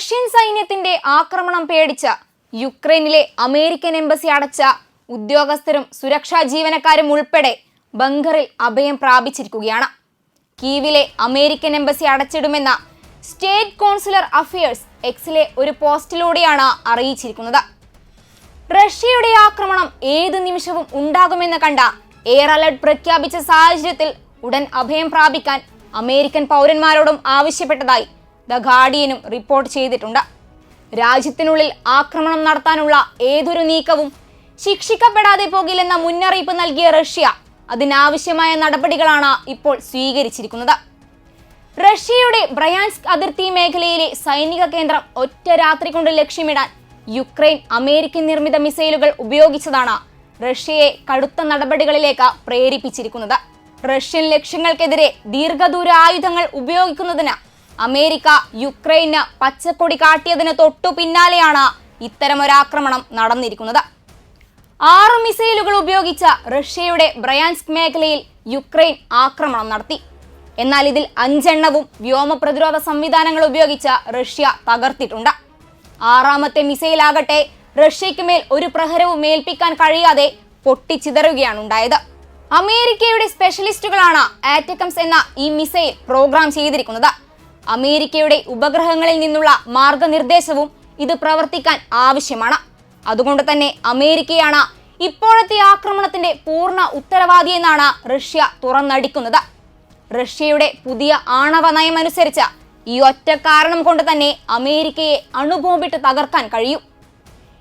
Russian സൈന്യത്തിന്റെ ആക്രമണം പേടിച്ച യുക്രൈനിലെ അമേരിക്കൻ എംബസി അടച്ച ഉദ്യോഗസ്ഥരും സുരക്ഷാ ജീവനക്കാരും ഉൾപ്പെടെ ബങ്കറിൽ അഭയം പ്രാപിച്ചിരിക്കുകയാണ്. കീവിലെ അമേരിക്കൻ എംബസി അടച്ചിടുമെന്ന സ്റ്റേറ്റ് കോൺസുലർ അഫയേഴ്സ് എക്സിലെ ഒരു പോസ്റ്റിലൂടെയാണ് അറിയിച്ചിരിക്കുന്നത്. റഷ്യയുടെ ആക്രമണം ഏത് നിമിഷവും ഉണ്ടാകുമെന്ന് കണ്ട എയർ അലർട്ട് പ്രഖ്യാപിച്ച സാഹചര്യത്തിൽ ഉടൻ അഭയം പ്രാപിക്കാൻ അമേരിക്കൻ പൗരന്മാരോടും ആവശ്യപ്പെട്ടതായി ദ ഗാർഡിയനും റിപ്പോർട്ട് ചെയ്തിട്ടുണ്ട്. രാജ്യത്തിനുള്ളിൽ ആക്രമണം നടത്താനുള്ള ഏതൊരു നീക്കവും ശിക്ഷിക്കപ്പെടാതെ പോകില്ലെന്ന മുന്നറിയിപ്പ് നൽകിയ റഷ്യ അതിനാവശ്യമായ നടപടികളാണ് ഇപ്പോൾ സ്വീകരിച്ചിരിക്കുന്നത്. റഷ്യയുടെ ബ്രയാൻസ്ക് അതിർത്തി മേഖലയിലെ സൈനിക കേന്ദ്രം ഒറ്റ രാത്രി കൊണ്ട് ലക്ഷ്യമിടാൻ യുക്രൈൻ അമേരിക്കൻ നിർമ്മിത മിസൈലുകൾ ഉപയോഗിച്ചതാണ് റഷ്യയെ കടുത്ത നടപടികളിലേക്ക് പ്രേരിപ്പിച്ചിരിക്കുന്നത്. റഷ്യൻ ലക്ഷ്യങ്ങൾക്കെതിരെ ദീർഘദൂര ആയുധങ്ങൾ ഉപയോഗിക്കുന്നതിന് അമേരിക്ക യുക്രൈന് പച്ചക്കൊടി കാട്ടിയതിന് തൊട്ടു പിന്നാലെയാണ് ഇത്തരമൊരാക്രമണം നടന്നിരിക്കുന്നത്. ആറ് മിസൈലുകൾ ഉപയോഗിച്ച റഷ്യയുടെ ബ്രയാൻസ്ക് മേഖലയിൽ യുക്രൈൻ ആക്രമണം നടത്തി. എന്നാൽ ഇതിൽ അഞ്ചെണ്ണവും വ്യോമ പ്രതിരോധ സംവിധാനങ്ങൾ ഉപയോഗിച്ച് റഷ്യ തകർത്തിട്ടുണ്ട്. ആറാമത്തെ മിസൈലാകട്ടെ റഷ്യയ്ക്ക് മേൽ ഒരു പ്രഹരവും ഏൽപ്പിക്കാൻ കഴിയാതെ പൊട്ടിച്ചിതറുകയാണ് ഉണ്ടായത്. അമേരിക്കയുടെ സ്പെഷ്യലിസ്റ്റുകളാണ് ആറ്റക്കംസ് എന്ന ഈ മിസൈൽ പ്രോഗ്രാം ചെയ്തിരിക്കുന്നത്. അമേരിക്കയുടെ ഉപഗ്രഹങ്ങളിൽ നിന്നുള്ള മാർഗനിർദ്ദേശവും ഇത് പ്രവർത്തിക്കാൻ ആവശ്യമാണ്. അതുകൊണ്ട് തന്നെ അമേരിക്കയാണ് ഇപ്പോഴത്തെ ആക്രമണത്തിന്റെ പൂർണ ഉത്തരവാദിയെന്നാണ് റഷ്യ തുറന്നടിക്കുന്നത്. റഷ്യയുടെ പുതിയ ആണവ നയമനുസരിച്ച് ഈ ഒറ്റ കാരണം കൊണ്ട് തന്നെ അമേരിക്കയെ അണുബോംബിട്ട് തകർക്കാൻ കഴിയും.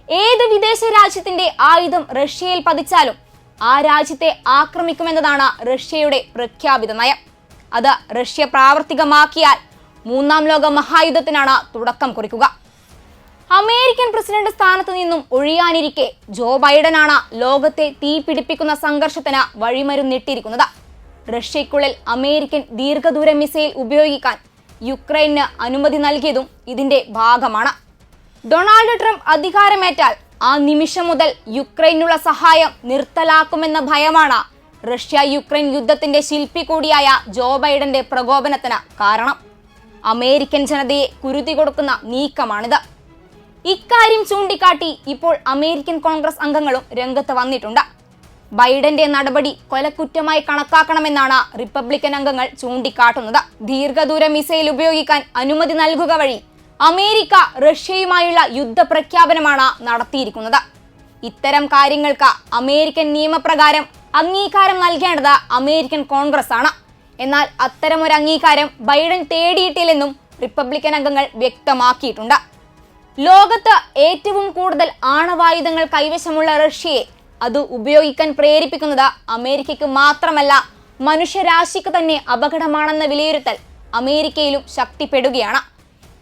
ഏത് വിദേശ രാജ്യത്തിന്റെ ആയുധം റഷ്യയിൽ പതിച്ചാലും ആ രാജ്യത്തെ ആക്രമിക്കുമെന്നതാണ് റഷ്യയുടെ പ്രഖ്യാപിത നയം. അത് റഷ്യ പ്രാവർത്തികമാക്കിയാൽ മൂന്നാം ലോക മഹായുദ്ധത്തിനാണ് തുടക്കം കുറിക്കുക. അമേരിക്കൻ പ്രസിഡന്റ് സ്ഥാനത്ത് നിന്നും ഒഴിയാനിരിക്കെ ജോ ബൈഡനാണ് ലോകത്തെ തീപിടിപ്പിക്കുന്ന സംഘർഷത്തിന് വഴിമരുന്നിട്ടിരിക്കുന്നത്. റഷ്യയ്ക്കുള്ളിൽ അമേരിക്കൻ ദീർഘദൂര മിസൈൽ ഉപയോഗിക്കാൻ യുക്രൈന് അനുമതി നൽകിയതും ഇതിന്റെ ഭാഗമാണ്. ഡൊണാൾഡ് ട്രംപ് അധികാരമേറ്റാൽ ആ നിമിഷം മുതൽ യുക്രൈനുള്ള സഹായം നിർത്തലാക്കുമെന്ന ഭയമാണ് റഷ്യ യുക്രൈൻ യുദ്ധത്തിന്റെ ശില്പി കൂടിയായ ജോ ബൈഡന്റെ പ്രകോപനത്തിന് കാരണം. അമേരിക്കൻ ജനതയെ കുരുതി കൊടുക്കുന്ന നീക്കമാണിത്. ഇക്കാര്യം ചൂണ്ടിക്കാട്ടി ഇപ്പോൾ അമേരിക്കൻ കോൺഗ്രസ് അംഗങ്ങളും രംഗത്ത് വന്നിട്ടുണ്ട്. ബൈഡന്റെ നടപടി കൊലക്കുറ്റമായി കണക്കാക്കണമെന്നാണ് റിപ്പബ്ലിക്കൻ അംഗങ്ങൾ ചൂണ്ടിക്കാട്ടുന്നത്. ദീർഘദൂര മിസൈൽ ഉപയോഗിക്കാൻ അനുമതി നൽകുക വഴി അമേരിക്ക റഷ്യയുമായുള്ള യുദ്ധപ്രഖ്യാപനമാണ് നടത്തിയിരിക്കുന്നത്. ഇത്തരം കാര്യങ്ങൾക്ക് അമേരിക്കൻ നിയമപ്രകാരം അംഗീകാരം നൽകേണ്ടത് അമേരിക്കൻ കോൺഗ്രസ് ആണ് എന്നാൽ അത്തരമൊരു അംഗീകാരം ബൈഡൻ തേടിയിട്ടില്ലെന്നും റിപ്പബ്ലിക്കൻ അംഗങ്ങൾ വ്യക്തമാക്കിയിട്ടുണ്ട്. ലോകത്ത് ഏറ്റവും കൂടുതൽ ആണവായുധങ്ങൾ കൈവശമുള്ള റഷ്യയെ അത് ഉപയോഗിക്കാൻ പ്രേരിപ്പിക്കുന്നത് അമേരിക്കയ്ക്ക് മാത്രമല്ല മനുഷ്യരാശിക്ക് തന്നെ അപകടമാണെന്ന വിലയിരുത്തൽ അമേരിക്കയിലും ശക്തിപ്പെടുകയാണ്.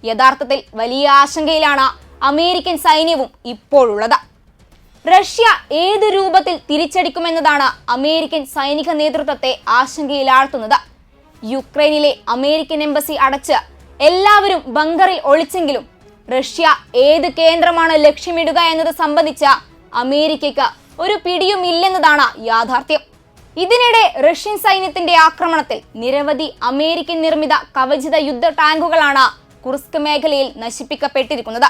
യഥാർത്ഥത്തിൽ വലിയ ആശങ്കയിലാണ് അമേരിക്കൻ സൈന്യവും ഇപ്പോഴുള്ളത്. റഷ്യ ഏത് രൂപത്തിൽ തിരിച്ചടിക്കുമെന്നതാണ് അമേരിക്കൻ സൈനിക നേതൃത്വത്തെ ആശങ്കയിലാഴ്ത്തുന്നത്. യുക്രൈനിലെ അമേരിക്കൻ എംബസി അടച്ച് എല്ലാവരും ബങ്കറിൽ ഒളിച്ചെങ്കിലും റഷ്യ ഏത് കേന്ദ്രമാണ് ലക്ഷ്യമിടുക എന്നത് സംബന്ധിച്ച അമേരിക്കയ്ക്ക് ഒരു പിടിയും ഇല്ലെന്നതാണ് യാഥാർത്ഥ്യം. ഇതിനിടെ റഷ്യൻ സൈന്യത്തിന്റെ ആക്രമണത്തിൽ നിരവധി അമേരിക്കൻ നിർമ്മിത കവചിത യുദ്ധ ടാങ്കുകളാണ് കുർസ്ക് മേഖലയിൽ നശിപ്പിക്കപ്പെട്ടിരിക്കുന്നത്.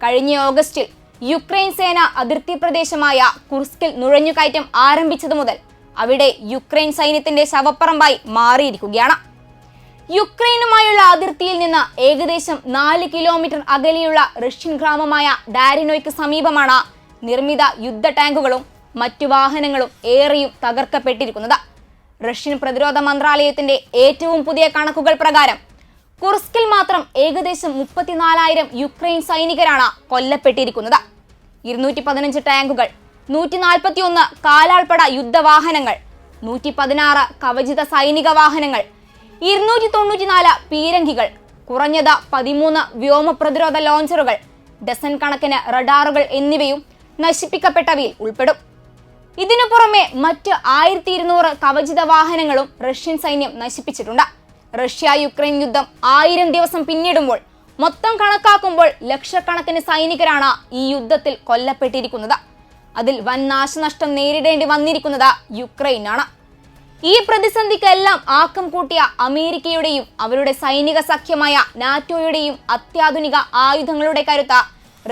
കഴിഞ്ഞ ഓഗസ്റ്റിൽ യുക്രൈൻ സേന അതിർത്തി പ്രദേശമായ കുർസ്കിൽ നുഴഞ്ഞുകയറ്റം ആരംഭിച്ചതു മുതൽ അവിടെ യുക്രൈൻ സൈന്യത്തിന്റെ ശവപ്പറമ്പായി മാറിയിരിക്കുകയാണ്. യുക്രൈനുമായുള്ള അതിർത്തിയിൽ നിന്ന് ഏകദേശം നാല് കിലോമീറ്റർ അകലെയുള്ള റഷ്യൻ ഗ്രാമമായ ഡാരിനോയ്ക്ക് സമീപമാണ് നിർമ്മിത യുദ്ധ ടാങ്കുകളും മറ്റു വാഹനങ്ങളും ഏറെയും തകർക്കപ്പെട്ടിരിക്കുന്നത്. റഷ്യൻ പ്രതിരോധ മന്ത്രാലയത്തിന്റെ ഏറ്റവും പുതിയ കണക്കുകൾ പ്രകാരം കുർസ്കിൽ മാത്രം ഏകദേശം മുപ്പത്തിനാലായിരം യുക്രൈൻ സൈനികരാണ് കൊല്ലപ്പെട്ടിരിക്കുന്നത്. ഇരുന്നൂറ്റി പതിനഞ്ച് ടാങ്കുകൾ നൂറ്റി നാൽപ്പത്തി ഒന്ന് കാലാൾപ്പട യുദ്ധവാഹനങ്ങൾ നൂറ്റി പതിനാറ് കവചിത സൈനിക വാഹനങ്ങൾ ഇരുന്നൂറ്റി തൊണ്ണൂറ്റിനാല് പീരങ്കികൾ കുറഞ്ഞത് പതിമൂന്ന് വ്യോമ പ്രതിരോധ ലോഞ്ചറുകൾ ഡസൻ കണക്കിന് റഡാറുകൾ എന്നിവയും നശിപ്പിക്കപ്പെട്ടവയിൽ ഉൾപ്പെടും. ഇതിനു പുറമെ മറ്റ് ആയിരത്തി ഇരുന്നൂറ് കവചിത വാഹനങ്ങളും റഷ്യൻ സൈന്യം നശിപ്പിച്ചിട്ടുണ്ട്. റഷ്യ യുക്രൈൻ യുദ്ധം ആയിരം ദിവസം പിന്നിടുമ്പോൾ മൊത്തം കണക്കാക്കുമ്പോൾ ലക്ഷക്കണക്കിന് സൈനികരാണ് ഈ യുദ്ധത്തിൽ കൊല്ലപ്പെട്ടിരിക്കുന്നത്. അതിൽ വൻ നാശനഷ്ടം നേരിടേണ്ടി വന്നിരിക്കുന്നത് യുക്രൈനാണ്. ഈ പ്രതിസന്ധിക്കെല്ലാം ആക്കം കൂട്ടിയ അമേരിക്കയുടെയും അവരുടെ സൈനിക സഖ്യമായ നാറ്റോയുടെയും അത്യാധുനിക ആയുധങ്ങളുടെ കരുത്ത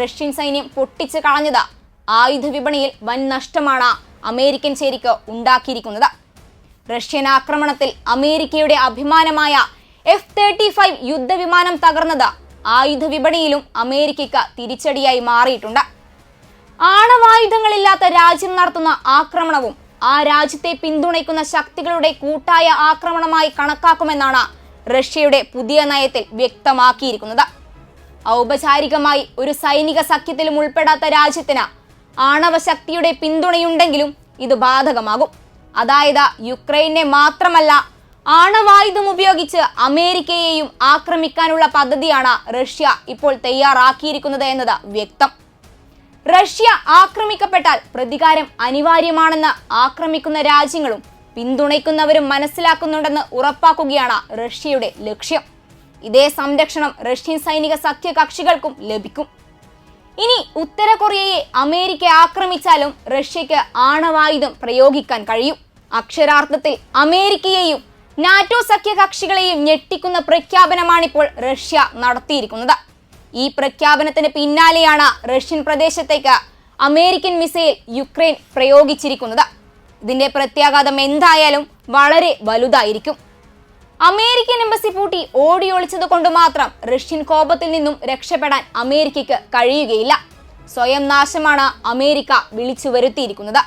റഷ്യൻ സൈന്യം പൊട്ടിച്ചു കളഞ്ഞത് ആയുധ വിപണിയിൽ വൻ നഷ്ടമാണ് അമേരിക്കൻ ചേരിക്ക് ഉണ്ടാക്കിയിരിക്കുന്നത്. റഷ്യൻ ആക്രമണത്തിൽ അമേരിക്കയുടെ അഭിമാനമായ എഫ് തേർട്ടി ഫൈവ് യുദ്ധവിമാനം തകർന്നത് ആയുധ വിപണിയിലും അമേരിക്കയ്ക്ക് തിരിച്ചടിയായി മാറിയിട്ടുണ്ട്. ആണവായുധങ്ങളില്ലാത്ത രാജ്യം നടത്തുന്ന ആക്രമണവും ആ രാജ്യത്തെ പിന്തുണയ്ക്കുന്ന ശക്തികളുടെ കൂട്ടായ ആക്രമണമായി കണക്കാക്കുമെന്നാണ് റഷ്യയുടെ പുതിയ നയത്തിൽ വ്യക്തമാക്കിയിരിക്കുന്നത്. ഔപചാരികമായി ഒരു സൈനിക സഖ്യത്തിലും ഉൾപ്പെടാത്ത രാജ്യത്തിന് ആണവശക്തിയുടെ പിന്തുണയുണ്ടെങ്കിലും ഇത് ബാധകമാകും. അതായത് യുക്രൈനെ മാത്രമല്ല ആണവായുധം ഉപയോഗിച്ച് അമേരിക്കയെയും ആക്രമിക്കാനുള്ള പദ്ധതിയാണ് റഷ്യ ഇപ്പോൾ തയ്യാറാക്കിയിരിക്കുന്നത് എന്നത് വ്യക്തം. റഷ്യ ആക്രമിക്കപ്പെട്ടാൽ പ്രതികാരം അനിവാര്യമാണെന്ന് ആക്രമിക്കുന്ന രാജ്യങ്ങളും പിന്തുണയ്ക്കുന്നവരും മനസ്സിലാക്കുന്നുണ്ടെന്ന് ഉറപ്പാക്കുകയാണ് റഷ്യയുടെ ലക്ഷ്യം. ഇതേ സംരക്ഷണം റഷ്യൻ സൈനിക സഖ്യകക്ഷികൾക്കും ലഭിക്കും. ഇനി ഉത്തര കൊറിയയെ അമേരിക്ക ആക്രമിച്ചാലും റഷ്യക്ക് ആണവായുധം പ്രയോഗിക്കാൻ കഴിയും. അക്ഷരാർത്ഥത്തിൽ അമേരിക്കയെയും നാറ്റോ സഖ്യകക്ഷികളെയും ഞെട്ടിക്കുന്ന പ്രഖ്യാപനമാണിപ്പോൾ റഷ്യ നടത്തിയിരിക്കുന്നത്. ഈ പ്രഖ്യാപനത്തിന് പിന്നാലെയാണ് റഷ്യൻ പ്രദേശത്തേക്ക് അമേരിക്കൻ മിസൈൽ യുക്രൈൻ പ്രയോഗിച്ചിരിക്കുന്നത്. ഇതിന്റെ പ്രത്യാഘാതം എന്തായാലും വളരെ വലുതായിരിക്കും. അമേരിക്കൻ എംബസി പൂട്ടി ഓടിയൊളിച്ചത് കൊണ്ട് മാത്രം റഷ്യൻ കോപത്തിൽ നിന്നും രക്ഷപ്പെടാൻ അമേരിക്കയ്ക്ക് കഴിയുകയില്ല. സ്വയം നാശമാണ് അമേരിക്ക വിളിച്ചു വരുത്തിയിരിക്കുന്നത്.